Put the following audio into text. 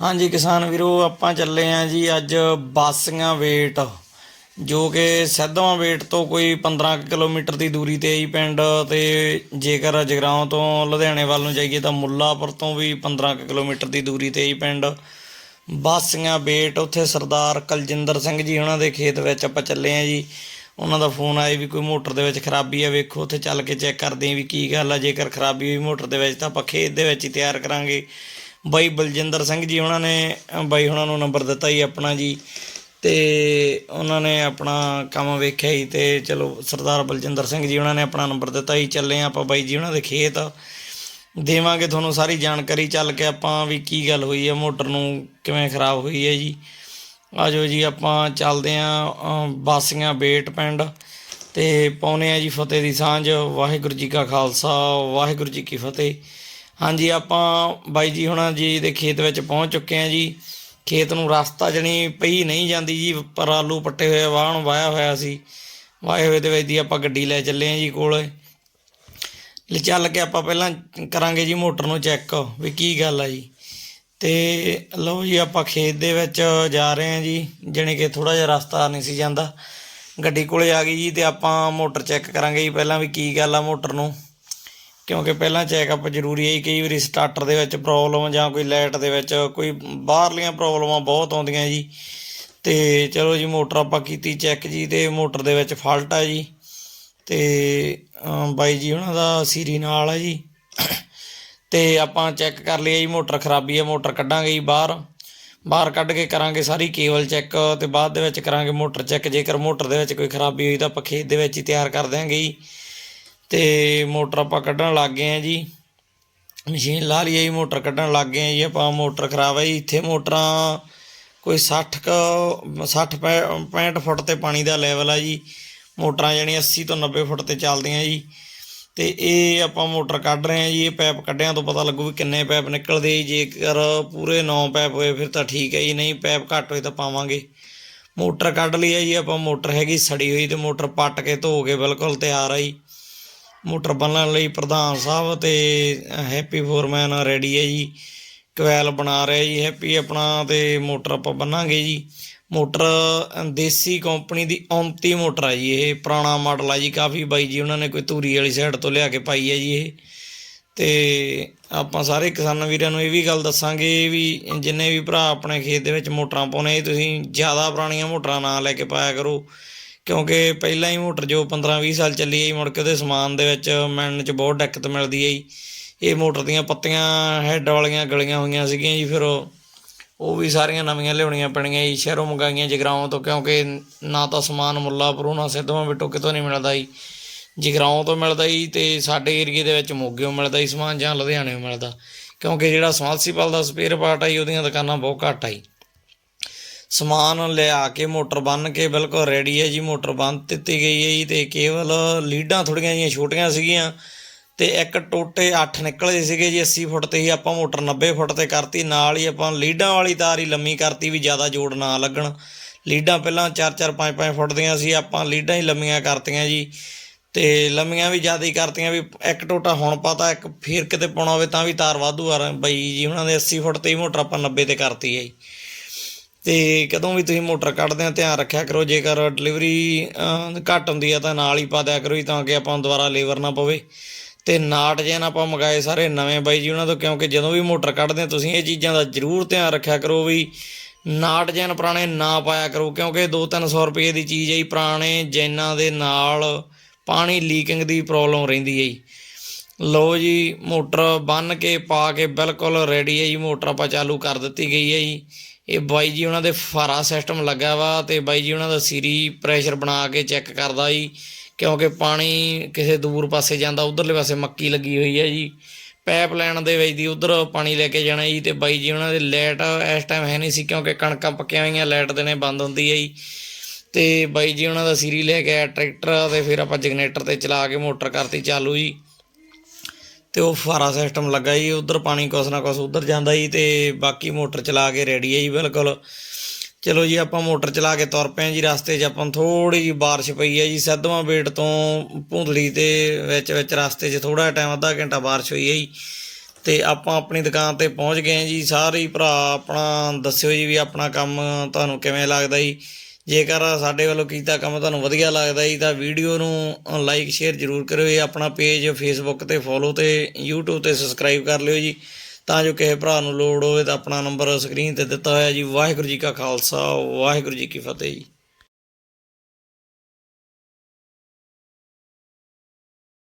ਹਾਂਜੀ ਕਿਸਾਨ ਵੀਰੋ, ਆਪਾਂ ਚੱਲੇ ਆਂ ਜੀ ਅੱਜ ਬਾਸੀਆਂ ਵੇਟ, ਜੋ ਕਿ ਸੈਧਵਾਂ ਵੇਟ ਤੋਂ ਕੋਈ 15 ਕੁ ਕਿਲੋਮੀਟਰ ਦੀ ਦੂਰੀ ਤੇ ਹੀ ਪਿੰਡ ਤੇ ਜੇਕਰ ਜਗਰਾਉਂ ਤੋਂ ਲੁਧਿਆਣੇ ਵੱਲ ਨੂੰ ਜਾਈਏ ਤਾਂ ਮੁੱਲਾਪੁਰ ਤੋਂ ਵੀ 15 ਕੁ ਕਿਲੋਮੀਟਰ ਦੀ ਦੂਰੀ ਤੇ ਹੀ ਪਿੰਡ। ਬਾਸੀਆਂ ਵੇਟ, ਉੱਥੇ ਸਰਦਾਰ ਕਲਜਿੰਦਰ ਸਿੰਘ ਜੀ ਉਹਨਾਂ ਦੇ ਖੇਤ ਵਿੱਚ ਆਪਾਂ ਚੱਲੇ ਆਂ ਜੀ। ਉਹਨਾਂ ਦਾ ਫੋਨ ਆਇਆ ਵੀ ਕੋਈ ਮੋਟਰ ਦੇ ਵਿੱਚ ਖਰਾਬੀ ਆ, ਵੇਖੋ ਉੱਥੇ ਚੱਲ ਕੇ ਚੈੱਕ ਕਰਦੇ ਆਂ ਵੀ ਕੀ ਗੱਲ ਆ, ਜੇਕਰ ਖਰਾਬੀ ਹੋਈ ਮੋਟਰ ਦੇ ਵਿੱਚ ਤਾਂ ਆਪਾਂ ਖੇਤ ਦੇ ਵਿੱਚ ਹੀ ਤਿਆਰ ਕਰਾਂਗੇ। ਬਾਈ ਬਲਜਿੰਦਰ ਸਿੰਘ ਜੀ ਉਹਨਾਂ ਨੇ ਬਾਈ ਉਹਨਾਂ ਨੂੰ ਨੰਬਰ ਦਿੱਤਾ ਜੀ ਆਪਣਾ ਜੀ, ਤੇ ਉਹਨਾਂ ਨੇ ਆਪਣਾ ਕੰਮ ਵੇਖਿਆ ਹੀ ਤੇ ਚਲੋ ਸਰਦਾਰ ਬਲਜਿੰਦਰ ਸਿੰਘ ਜੀ ਉਹਨਾਂ ਨੇ ਆਪਣਾ ਨੰਬਰ ਦਿੱਤਾ ਹੀ ਚੱਲੇ ਆਂ ਆਪਾਂ ਬਾਈ ਜੀ ਉਹਨਾਂ ਦੇ ਖੇਤ। ਦੇਵਾਂਗੇ ਤੁਹਾਨੂੰ ਸਾਰੀ ਜਾਣਕਾਰੀ, ਚੱਲ ਕੇ ਆਪਾਂ ਵੀ ਕੀ ਗੱਲ ਹੋਈ ਹੈ ਮੋਟਰ ਨੂੰ ਕਿਵੇਂ ਖਰਾਬ ਹੋਈ ਹੈ ਜੀ। ਆਜੋ ਜੀ ਆਪਾਂ ਚੱਲਦੇ ਆਂ ਬਾਸੀਆਂ ਬੇਟ ਪਿੰਡ, ਤੇ ਪਾਉਨੇ ਆ ਜੀ ਫਤਿਹ ਦੀ ਸਾਂਝ, ਵਾਹਿਗੁਰੂ ਜੀ ਕਾ ਖਾਲਸਾ, ਵਾਹਿਗੁਰੂ ਜੀ ਕੀ ਫਤਿਹ। ਹਾਂਜੀ, ਆਪਾਂ ਬਾਈ ਜੀ ਹੁਣਾਂ ਜੀ ਦੇ ਖੇਤ ਵਿੱਚ ਪਹੁੰਚ ਚੁੱਕੇ ਆ ਜੀ। ਖੇਤ ਨੂੰ ਰਸਤਾ ਜਣੀ ਪਈ ਨਹੀਂ ਜਾਂਦੀ ਜੀ, ਪਰ ਆਲੂ ਪੱਟੇ ਹੋਏ, ਵਾਹਣ ਵਾਇਆ ਹੋਇਆ ਸੀ। ਵਾਏ ਹੋਏ ਦੇ ਵਿੱਚ ਦੀ ਆਪਾਂ ਗੱਡੀ ਲੈ ਚੱਲੇ ਆ ਜੀ ਕੋਲੇ। ਲੈ ਚੱਲ ਕੇ ਆਪਾਂ ਪਹਿਲਾਂ ਕਰਾਂਗੇ ਜੀ ਮੋਟਰ ਨੂੰ ਚੈੱਕ ਵੀ ਕੀ ਗੱਲ ਆ ਜੀ। ਤੇ ਲਓ ਜੀ ਆਪਾਂ ਖੇਤ ਦੇ ਵਿੱਚ ਜਾ ਰਹੇ ਹਾਂ ਜੀ, ਜਾਣੀ ਕਿ ਥੋੜਾ ਜਿਹਾ ਰਸਤਾ ਨਹੀਂ ਸੀ ਜਾਂਦਾ। ਗੱਡੀ ਕੋਲੇ ਆ ਗਈ ਜੀ ਤੇ ਆਪਾਂ ਮੋਟਰ ਚੈੱਕ ਕਰਾਂਗੇ ਜੀ ਪਹਿਲਾਂ ਵੀ ਕੀ ਗੱਲ ਆ ਮੋਟਰ ਨੂੰ। ਕਿਉਂਕਿ ਪਹਿਲਾਂ ਚੈੱਕਅਪ ਜ਼ਰੂਰੀ ਹੈ ਜੀ। ਕਈ ਵਾਰੀ ਸਟਾਰਟਰ ਦੇ ਵਿੱਚ ਪ੍ਰੋਬਲਮ ਜਾਂ ਕੋਈ ਲਾਈਟ ਦੇ ਵਿੱਚ ਕੋਈ ਬਾਹਰਲੀਆਂ ਪ੍ਰੋਬਲਮਾਂ ਬਹੁਤ ਆਉਂਦੀਆਂ ਜੀ। ਤੇ ਚਲੋ ਜੀ, ਮੋਟਰ ਆਪਾਂ ਕੀਤੀ ਚੈੱਕ ਜੀ ਤੇ ਮੋਟਰ ਦੇ ਵਿੱਚ ਫਾਲਟ ਆ ਜੀ। ਤੇ ਬਾਈ ਜੀ ਉਹਨਾਂ ਦਾ ਸੀਰੀ ਨਾਲ ਆ ਜੀ। ਤੇ ਆਪਾਂ ਚੈੱਕ ਕਰ ਲਿਆ ਜੀ, ਮੋਟਰ ਖਰਾਬੀ ਹੈ ਮੋਟਰ ਕੱਢਾਂਗੇ ਜੀ ਬਾਹਰ। ਬਾਹਰ ਕੱਢ ਕੇ ਕਰਾਂਗੇ ਸਾਰੀ ਕੇਬਲ ਚੈੱਕ ਤੇ ਬਾਅਦ ਦੇ ਵਿੱਚ ਕਰਾਂਗੇ ਮੋਟਰ ਚੈੱਕ ਜੇਕਰ ਮੋਟਰ ਦੇ ਵਿੱਚ ਕੋਈ ਖਰਾਬੀ ਹੋਈ ਤਾਂ ਆਪਾਂ ਖੇਤ ਦੇ ਵਿੱਚ ਹੀ ਤਿਆਰ ਕਰ ਦਿਆਂਗੇ ਜੀ। ਤੇ ਮੋਟਰ ਆਪਾਂ ਕੱਢਣ ਲੱਗ ਗਏ ਆ ਜੀ। ਮਸ਼ੀਨ ਲਾ ਲਈ ਹੈ ਜੀ, ਮੋਟਰ ਕੱਢਣ ਲੱਗ ਗਏ ਆ ਜੀ। ਆਪਾਂ ਮੋਟਰ ਖਰਾਬ ਹੈ ਜੀ। ਇੱਥੇ ਮੋਟਰਾਂ ਕੋਈ 60 ਕ 60 ਪੈ- 65 ਫੁੱਟ ਤੇ ਪਾਣੀ ਦਾ ਲੈਵਲ ਆ ਜੀ। ਮੋਟਰਾਂ ਜਿਹੜੀਆਂ 80 ਤੋਂ 90 ਫੁੱਟ ਤੇ ਚੱਲਦੀਆਂ ਜੀ। ਤੇ ਇਹ ਆਪਾਂ ਮੋਟਰ ਕੱਢ ਰਹੇ ਆ ਜੀ। ਇਹ ਪੈਪ ਕੱਢਿਆਂ ਤੋਂ ਪਤਾ ਲੱਗੂ ਵੀ ਕਿੰਨੇ ਪੈਪ ਨਿਕਲਦੇ ਜੇਕਰ ਪੂਰੇ 9 ਪੈਪ ਹੋਏ, ਫਿਰ ਤਾਂ ਠੀਕ ਹੈ ਜੀ। ਨਹੀਂ ਪੈਪ ਘੱਟ ਹੋਏ ਤਾਂ ਪਾਵਾਂਗੇ। ਮੋਟਰ ਕੱਢ ਲਈ ਹੈ ਜੀ। ਆਪਾਂ ਮੋਟਰ ਹੈਗੀ ਸੜੀ ਹੋਈ ਤੇ ਮੋਟਰ ਪੱਟ ਕੇ ਧੋ ਕੇ ਬਿਲਕੁਲ ਤਿਆਰ ਆ ਜੀ। ਮੋਟਰ ਬੰਨਣ ਲਈ ਪ੍ਰਧਾਨ ਸਾਹਿਬ ਤੇ ਹੈਪੀ ਫੋਰਮੈਨ ਰੈਡੀ ਹੈ ਜੀ। ਕਵੈਲ ਬਣਾ ਰਿਹਾ ਜੀ ਹੈਪੀ ਆਪਣਾ ਤੇ ਮੋਟਰ ਆਪਾਂ ਬੰਨਾਂਗੇ ਜੀ। ਮੋਟਰ ਦੇਸੀ ਕੰਪਨੀ ਦੀ 29 ਮੋਟਰ ਆ ਜੀ ਇਹ। ਪੁਰਾਣਾ ਮਾਡਲ ਆ ਜੀ ਕਾਫੀ ਬਾਈ ਜੀ ਉਹਨਾਂ ਨੇ ਕੋਈ ਧੂਰੀ ਵਾਲੀ ਸਾਈਡ ਤੋਂ ਲਿਆ ਕੇ ਪਾਈ ਹੈ ਜੀ ਇਹ। ਤੇ ਆਪਾਂ ਸਾਰੇ ਕਿਸਾਨ ਵੀਰਾਂ ਨੂੰ ਇਹ ਵੀ ਗੱਲ ਦੱਸਾਂਗੇ ਵੀ ਜਿੰਨੇ ਵੀ ਭਰਾ ਆਪਣੇ ਖੇਤ ਦੇ ਵਿੱਚ ਮੋਟਰਾਂ ਪਾਉਣੇ ਤੁਸੀਂ ਜ਼ਿਆਦਾ ਪੁਰਾਣੀਆਂ ਮੋਟਰਾਂ ਨਾ ਲੈ ਕੇ ਪਾਇਆ ਕਰੋ। ਕਿਉਂਕਿ ਪਹਿਲਾਂ ਹੀ ਮੋਟਰ ਜੋ 15-20 ਸਾਲ ਚੱਲੀ ਹੈ ਮੁੜ ਕੇ ਉਹਦੇ ਸਮਾਨ ਦੇ ਵਿੱਚ ਮਿਲਣ 'ਚ ਬਹੁਤ ਦਿੱਕਤ ਮਿਲਦੀ ਹੈ ਜੀ ਇਹ ਮੋਟਰ ਦੀਆਂ ਪੱਤੀਆਂ ਹੈੱਡ ਵਾਲੀਆਂ ਗਲੀਆਂ ਹੋਈਆਂ ਸੀਗੀਆਂ ਜੀ, ਫਿਰ ਉਹ ਉਹ ਵੀ ਸਾਰੀਆਂ ਨਵੀਆਂ ਲਿਆਉਣੀਆਂ ਪੈਣੀਆਂ ਜੀ, ਸ਼ਹਿਰੋਂ ਮੰਗਾਈਆਂ ਜਗਰਾਉਂ ਤੋਂ, ਕਿਉਂਕਿ ਨਾ ਤਾਂ ਸਮਾਨ ਮੁੱਲਾਪੁਰੋਂ ਨਾ ਸਿੱਧਵਾਂ ਬਿੱਟੋ ਕਿਤੋਂ ਨਹੀਂ ਮਿਲਦਾ ਜੀ। ਜਗਰਾਉਂ ਤੋਂ ਮਿਲਦਾ ਜੀ ਤੇ ਸਾਡੇ ਏਰੀਏ ਦੇ ਵਿੱਚ ਮੋਗਿਓ ਮਿਲਦਾ ਜੀ, ਸਮਾਨ ਜਾਂ ਲੁਧਿਆਣੇੋਂ ਮਿਲਦਾ। ਕਿਉਂਕਿ ਜਿਹੜਾ ਸਮਰਸੀਪਲ ਦਾ ਸਪੇਅਰ ਪਾਰਟ ਆ ਜੀ, ਉਹਦੀਆਂ ਦੁਕਾਨਾਂ ਬਹੁਤ ਘੱਟ ਆ ਜੀ। ਸਮਾਨ ਲਿਆ ਕੇ ਮੋਟਰ ਬੰਨ ਕੇ ਬਿਲਕੁਲ ਰੈਡੀ ਹੈ ਜੀ, ਮੋਟਰ ਬੰਨ ਦਿੱਤੀ ਗਈ ਹੈ ਜੀ ਤੇ ਕੇਵਲ ਲੀਡਾਂ ਥੋੜੀਆਂ ਜਿਹੀਆਂ ਛੋਟੀਆਂ ਸੀਗੀਆਂ ਤੇ ਇੱਕ ਟੋਟੇ 8 ਨਿਕਲੇ ਸੀਗੇ ਜੀ 80 ਫੁੱਟ ਤੇ ਹੀ ਆਪਾਂ ਮੋਟਰ 90 ਫੁੱਟ ਤੇ ਕਰਤੀ, ਨਾਲ ਹੀ ਆਪਾਂ ਲੀਡਾਂ ਵਾਲੀ ਤਾਰ ਹੀ ਲੰਮੀ ਕਰਤੀ ਵੀ ਜ਼ਿਆਦਾ ਜੋੜ ਨਾ ਲੱਗਣ। ਲੀਡਾਂ ਪਹਿਲਾਂ 4-4 5-5 ਫੁੱਟ ਦੀਆਂ ਸੀ, ਆਪਾਂ ਲੀਡਾਂ ਹੀ ਲੰਮੀਆਂ ਕਰਤੀਆਂ ਜੀ ਤੇ ਲੰਮੀਆਂ ਵੀ ਜ਼ਿਆਦਾ ਹੀ ਕਰਤੀਆਂ ਵੀ ਇੱਕ ਟੋਟਾ ਹੁਣ ਪਤਾ ਇੱਕ ਫੇਰ ਕਿਤੇ ਪਾਉਣਾ ਹੋਵੇ ਤਾਂ ਵੀ ਤਾਰ ਵਾਧੂ ਆ ਬਈ ਜੀ, ਉਹਨਾਂ ਦੇ 80 ਫੁੱਟ ਤੇ ਹੀ ਮੋਟਰ ਆਪਾਂ 90 ਤੇ ਕਰਤੀ ਹੈ ਜੀ। ਤੇ ਕਦੋਂ ਵੀ ਤੁਸੀਂ ਮੋਟਰ ਕੱਢਦੇ ਆ ਧਿਆਨ ਰੱਖਿਆ ਕਰੋ, ਜੇਕਰ ਡਿਲੀਵਰੀ ਘੱਟ ਹੁੰਦੀ ਆ ਤਾਂ ਨਾਲ ਹੀ ਪਾ ਦਿਆ ਕਰੋ ਜੀ, ਤਾਂ ਕਿ ਆਪਾਂ ਨੂੰ ਦੁਬਾਰਾ ਲੇਬਰ ਨਾ ਪਵੇ। ਤੇ ਨਾਟ ਜੈਨ ਆਪਾਂ ਮੰਗਾਏ ਸਾਰੇ ਨਵੇਂ ਬਾਈ ਜੀ, ਉਹਨਾਂ ਤੋਂ, ਕਿਉਂਕਿ ਜਦੋਂ ਵੀ ਮੋਟਰ ਕੱਢਦੇ ਆ ਤੁਸੀਂ ਇਹ ਚੀਜ਼ਾਂ ਦਾ ਜ਼ਰੂਰ ਧਿਆਨ ਰੱਖਿਆ ਕਰੋ ਵੀ ਨਾਟ ਜੈਨ ਪੁਰਾਣੇ ਨਾ ਪਾਇਆ ਕਰੋ, ਕਿਉਂਕਿ 2-300 ਰੁਪਏ ਦੀ ਚੀਜ਼ ਹੈ ਜੀ, ਪੁਰਾਣੇ ਜੈਨਾਂ ਦੇ ਨਾਲ ਪਾਣੀ ਲੀਕਿੰਗ ਦੀ ਪ੍ਰੋਬਲਮ ਰਹਿੰਦੀ ਹੈ ਜੀ। ਲੋ ਜੀ, ਮੋਟਰ ਬੰਨ ਕੇ ਪਾ ਕੇ ਬਿਲਕੁਲ ਰੈਡੀ ਹੈ ਜੀ, ਮੋਟਰ ਆਪਾਂ ਚਾਲੂ ਕਰ ਦਿੱਤੀ ਗਈ ਹੈ ਜੀ। ਇਹ ਬਾਈ ਜੀ ਉਹਨਾਂ ਦੇ ਫਾਰਾ ਸਿਸਟਮ ਲੱਗਾ ਵਾ ਤੇ ਬਾਈ ਜੀ ਉਹਨਾਂ ਦਾ ਸੀਰੀ ਪ੍ਰੈਸ਼ਰ ਬਣਾ ਕੇ ਚੈੱਕ ਕਰਦਾ ਜੀ, ਕਿਉਂਕਿ ਪਾਣੀ ਕਿਸੇ ਦੂਰ ਪਾਸੇ ਜਾਂਦਾ, ਉਧਰਲੇ ਪਾਸੇ ਮੱਕੀ ਲੱਗੀ ਹੋਈ ਹੈ ਜੀ। ਪਾਈਪ ਲਾਈਨ ਦੇ ਵਿੱਚ ਦੀ ਉਧਰ ਪਾਣੀ ਲੈ ਕੇ ਜਾਣਾ ਜੀ ਤੇ ਬਾਈ ਜੀ ਉਹਨਾਂ ਦੇ ਲਾਈਟ ਇਸ ਟਾਈਮ ਹੈ ਨਹੀਂ ਸੀ, ਕਿਉਂਕਿ ਕਣਕਾਂ ਪੱਕੀਆਂ ਹੋਈਆਂ ਲਾਈਟ ਦਿਨੇ ਬੰਦ ਹੁੰਦੀ ਹੈ ਜੀ। ਤੇ ਬਾਈ ਜੀ ਉਹਨਾਂ ਦਾ ਸੀਰੀ ਲੈ ਕੇ ਆਇਆ ਟਰੈਕਟਰ ਤੇ ਫਿਰ ਆਪਾਂ ਜਨਰੇਟਰ ਤੇ ਚਲਾ ਕੇ ਮੋਟਰ ਕਰਤੀ ਚਾਲੂ ਜੀ। ਤੇ ਉਹ ਫੁਹਾਰਾ ਸਿਸਟਮ ਲੱਗਾ ਜੀ, ਉਧਰ ਪਾਣੀ ਕੁਛ ਨਾ ਕੁਛ ਉਧਰ ਜਾਂਦਾ ਜੀ ਤੇ ਬਾਕੀ ਮੋਟਰ ਚਲਾ ਕੇ ਰੈਡੀ ਹੈ ਜੀ ਬਿਲਕੁਲ। ਚਲੋ ਜੀ, ਆਪਾਂ ਮੋਟਰ ਚਲਾ ਕੇ ਤੁਰ ਪਏ ਹਾਂ ਜੀ, ਰਸਤੇ 'ਚ ਆਪਾਂ ਨੂੰ ਥੋੜੀ ਜਿਹੀ ਬਾਰਿਸ਼ ਪਈ ਹੈ ਜੀ, ਸਿੱਧਵਾਂ ਬੇਟ ਤੋਂ ਭੁੰਦਲੀ ਤੇ ਵਿੱਚ ਵਿੱਚ ਰਸਤੇ 'ਚ ਥੋੜਾ ਟਾਈਮ ਅੱਧਾ ਘੰਟਾ ਬਾਰਿਸ਼ ਹੋਈ ਹੈ ਜੀ। ਤੇ ਆਪਾਂ ਆਪਣੀ ਦੁਕਾਨ ਤੇ ਪਹੁੰਚ ਗਏ ਹਾਂ ਜੀ, ਸਾਰੇ ਭਰਾ ਆਪਣਾ ਦੱਸਿਓ ਜੀ ਵੀ ਆਪਣਾ ਕੰਮ ਤੁਹਾਨੂੰ ਕਿਵੇਂ ਲੱਗਦਾ ਜੀ। ਜੇਕਰ ਸਾਡੇ ਵੱਲੋਂ ਕੀਤਾ ਕੰਮ ਤੁਹਾਨੂੰ ਵਧੀਆ ਲੱਗਦਾ ਜੀ, ਤਾਂ ਵੀਡੀਓ ਨੂੰ ਲਾਈਕ ਸ਼ੇਅਰ ਜ਼ਰੂਰ ਕਰਿਓ ਜੀ। ਆਪਣਾ ਪੇਜ ਫੇਸਬੁੱਕ ਤੇ ਫੋਲੋ ਤੇ YouTube ਤੇ ਸਬਸਕ੍ਰਾਈਬ ਕਰ ਲਿਓ ਜੀ। ਤਾਂ ਜੋ ਕਿਸੇ ਭਰਾ ਨੂੰ ਲੋੜ ਹੋਵੇ ਤਾਂ ਆਪਣਾ ਨੰਬਰ ਸਕਰੀਨ ਤੇ ਦਿੱਤਾ ਹੋਇਆ ਜੀ। ਵਾਹਿਗੁਰੂ ਜੀ ਕਾ ਖਾਲਸਾ, ਵਾਹਿਗੁਰੂ ਜੀ ਕੀ ਫਤਿਹ ਜੀ।